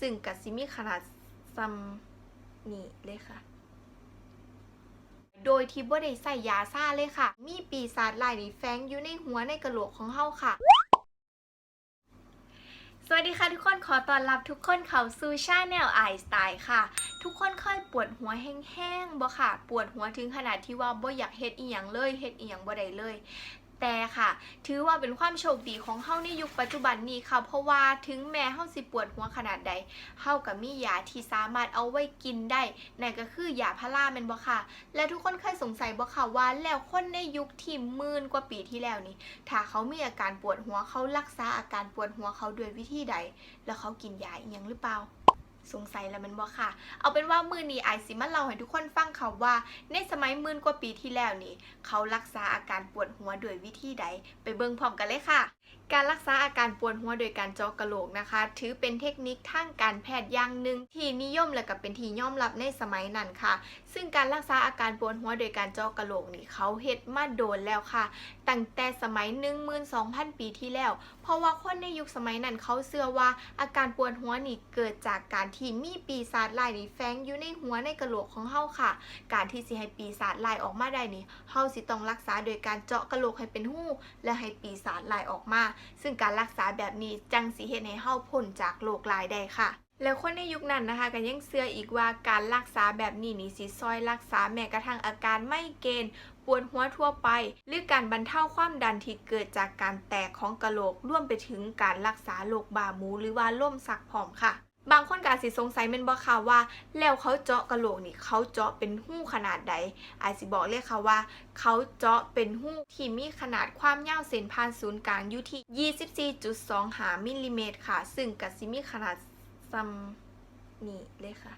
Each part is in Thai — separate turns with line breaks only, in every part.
ซึ่งกัซิมีขนาดซัมนี่เลยค่ะ โดยที่บ่ได้ใส่ยาซ่าเลยค่ะ มีปีศาจลายนี่แฝงอยู่ในหัวในกระโหลกของเฮาค่ะสวัสดีค่ะทุกคนขอต้อนรับทุกคนเข้าสู่ชาแนลไอสไตล์ค่ะ ทุกคนเคยปวดหัวแห้งๆบ่ค่ะ ปวดหัวถึงขนาดที่ว่าบ่อยากเฮ็ดอีหยังเลยเฮ็ดอีหยังบ่ได้เลย แต่ค่ะ ถือว่าเป็นความโชคดีของเฮาในยุคปัจจุบันนี้ค่ะ เพราะว่าถึงแม้เฮาสิปวดหัวขนาดใดเฮากับมียาที่สามารถเอาไว้กินได้นั่นก็คือยาพาราแม่นบ่ค่ะ และทุกคนเคยสงสัยบ่ค่ะว่าแล้วคนในยุคที่หมื่นกว่าปีที่แล้วนี่ถ้าเขามีอาการปวดหัวเขารักษาอาการปวดหัวเขาด้วยวิธีใด แล้วเขากินยาอีหยังหรือเปล่าสงสัยแล้วมันบ่ค่ะ เอาเป็นว่ามือนี้ไอายสิมาเล่าให้ทุกคนฟังค่ะว่า ในสมัยมื่นกว่าปีที่แล้วนี่ เขารักษาอาการปวด หัวด้วยวิธีใด ไปเบิ่งพร้อมกันเลยค่ะ การรักษาอาการปวดหัวโดยการเจาะกระโหลกนะคะ ถือเป็นเทคนิคทางการแพทย์อย่างหนึ่งที่นิยมและก็เป็นที่ยอมรับในสมัยนั้นค่ะ ซึ่งการรักษาอาการปวดหัวโดยการเจาะกระโหลกนี่เขาเฮ็ดมาโดนแล้วค่ะ ตั้งแต่สมัย 12,000 ปีที่แล้ว เพราะว่าคนในยุคสมัยนั้นเขาเชื่อว่าอาการปวดหัวนี่เกิดจากการที่มีปีศาจลายนี่แฝงอยู่ในหัวในกระโหลกของเฮาค่ะ การที่สิให้ปีศาจลายออกมาได้นี่เฮาสิต้องรักษาโดยการเจาะกระโหลกให้เป็นหูและให้ปีศาจลายออกมาซึ่งการรักษาแบบนี้จังสีเฮ็ดให้เฮาพ้นจากโรคลายได้ค่ะ แล้วคนในยุคนั้นนะคะก็ยังเชื่ออีกว่าการรักษาแบบนี้นี่สิซอยรักษาแม้กระทั่งอาการไม่เกณฑ์ปวดหัวทั่วไป หรือการบรรเทาความดันที่เกิดจากการแตกของกะโหลกร่วมไปถึงการรักษาโรคบาหมูหรือว่าล่มสักผอมค่ะ บางคนก็อาจสิสงสัยแม่นบ่ค่ะว่า แล้วเขาเจาะกระโหลกนี่เขาเจาะเป็นหู้ขนาดใด อาจสิบอกเลยค่ะว่า เขาเจาะเป็นหู้ที่มีขนาดความยาวเส้นผ่านศูนย์กลางอยู่ที่ 24.25มิลลิเมตรค่ะ ซึ่งก็สิมีขนาดซัมนี่เลยค่ะ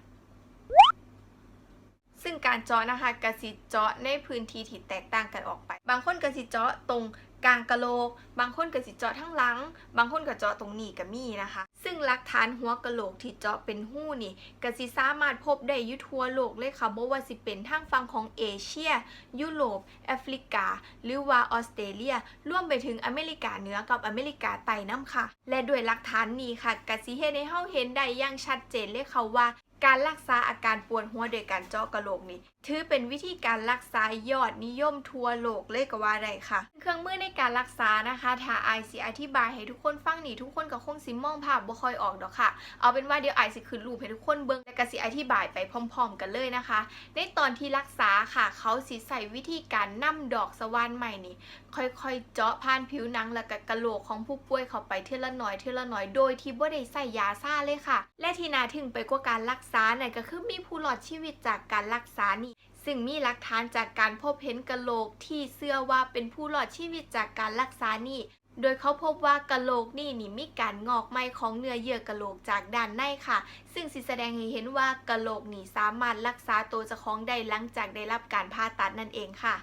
ซึ่งการเจาะนะคะกสิเจาะในพื้นที่ที่แตกต่างกันออกไป บางคนกสิเจาะตรงกลางกะโหลก บางคนกสิเจาะทั้งหลัง บางคนก็เจาะตรงนี้ก็มีนะคะ ซึ่งหลักฐานหัวกะโหลกที่เจาะเป็นหู้นี่กสิสามารถพบได้อยุทั่วโลกเลยค่ะบ่ว่าสิเป็นทางฝั่งของเอเชีย ยุโรปแอฟริกา หรือว่าออสเตรเลียรวมไปถึงอเมริกาเหนือกับอเมริกาใต้น้ำค่ะ และด้วยหลักฐานนี้ค่ะกสิเฮ็ดให้เฮาเห็นได้อย่างชัดเจนเลยค่ะว่าการรักษาอาการปวดหัวโดยการเจาะกระโหลกนี่ถือเป็นวิธีการรักษายอดนิยมทั่วโลกเลยก็ว่าได้ค่ะ เครื่องมือในการรักษานะคะถ้าไอายสิอธิบายให้ทุกคนฟังนี่ทุกคนก็คงสิมองภาพบค่อยออกดอกค่ะ เอาเป็นว่าเดี๋ยวไอายสิขึ้นรูปให้ทุกคนเบิ่งและก็สิอธิบายไปพร้อม ๆ กันเลยนะคะ ในตอนที่รักษาค่ะ เขาสิใส่วิธีการนำดอกสว่านใหม่นี่ ค่อยๆ เจาะผ่านผิวหนังและก็กระโหลกของผู้ป่วยเข้าไปเทื่อละหน่อยเทื่อละหน่อยโดยที่บ่ได้ใส่ยาซ่าเลยค่ะ และที่น่าทึ่งไปกว่าการรักษาเนั่นก็คือมีผู้รอดชีวิตจากการรักษานี่ซึ่งมีหลักฐานจากการพบเห็นกะโหลกที่เชื่อว่าเป็นผู้รอดชีวิตจากการรักษานี่ โดยเขาพบว่ากะโหลกนี่นี่มีการงอกไหมของเนื้อเยื่อกะโหลกจากด้านในค่ะ ซึ่งสิแสดงให้เห็นว่ากะโหลกนี่สามารถรักษาตัวเจ้าของได้หลังจากได้รับการผ่าตัดนั่นเองค่ะ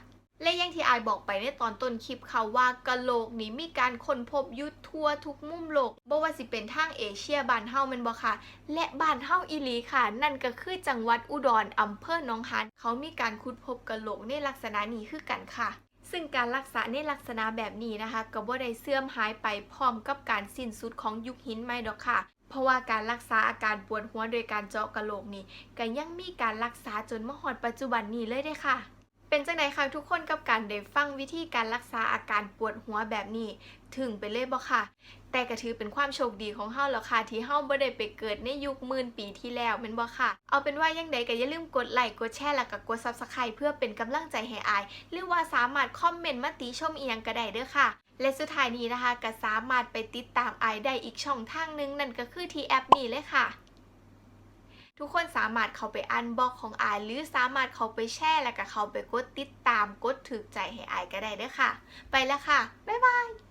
และย่างที่อายบอกไปในตอนต้นคลิปค่ะว่ากะโหลกนี่มีการค้นพบยุททั่วทุกมุมโลกบ่ว่าสิเป็นทางเอเชียบ้านเฮาแมันบ่ค่ะ และบ้านเฮาอีหลีค่ะ นั่นก็คือจังหวัดอุดรอำเภอหนองหานเขามีการขุดพบกะโหลกในลักษณะนี้คือกันค่ะ ซึ่งการรักษาในลักษณะแบบนี้นะคะก็บ่ได้เสื่อมหายไปพร้อมกับการสิ้นสุดของยุคหินไม่ดอกค่ะ เพราะว่าการรักษาอาการปวดหัวโดยการเจาะกะโหลกนี่ก็ยังมีการรักษาจนมหอดปัจจุบันนี้เลยเด้ค่ะ เป็นจังไดคะทุกคนกับการได้ฟังวิธีการรักษาอาการปวดหัวแบบนี้ ถึงไปเลยบ่ค่ะ แต่ก็ถือเป็นความโชคดีของเฮาแล้วค่ะ ที่เฮาบ่ได้ไปเกิดในยุคหมื่นปีที่แล้วแม่นบ่ค่ะ เอาเป็นว่ายังใดก็อย่าลืมกดไลค์กดแชร์แล้วก็กด Subscribe เพื่อเป็นกำลังใจให้อาย หรือว่าสามารถคอมเมนต์มาติชมอีหยังก็ได้เด้อค่ะ และสุดท้ายนี้นะคะก็สามารถไปติดตามอายได้อีกช่องทางหนึงนั่นก็คือที่แอปนี้เลยค่ะ ทุกคนสามารถเข้าไปอันบล็อกของอาย หรือสามารถเข้าไปแชร์แล้วก็เข้าไปกดติดตามกดถึกใจให้อายก็ได้ด้อค่ะ ไปแล้วค่ะ บ๊ายบาย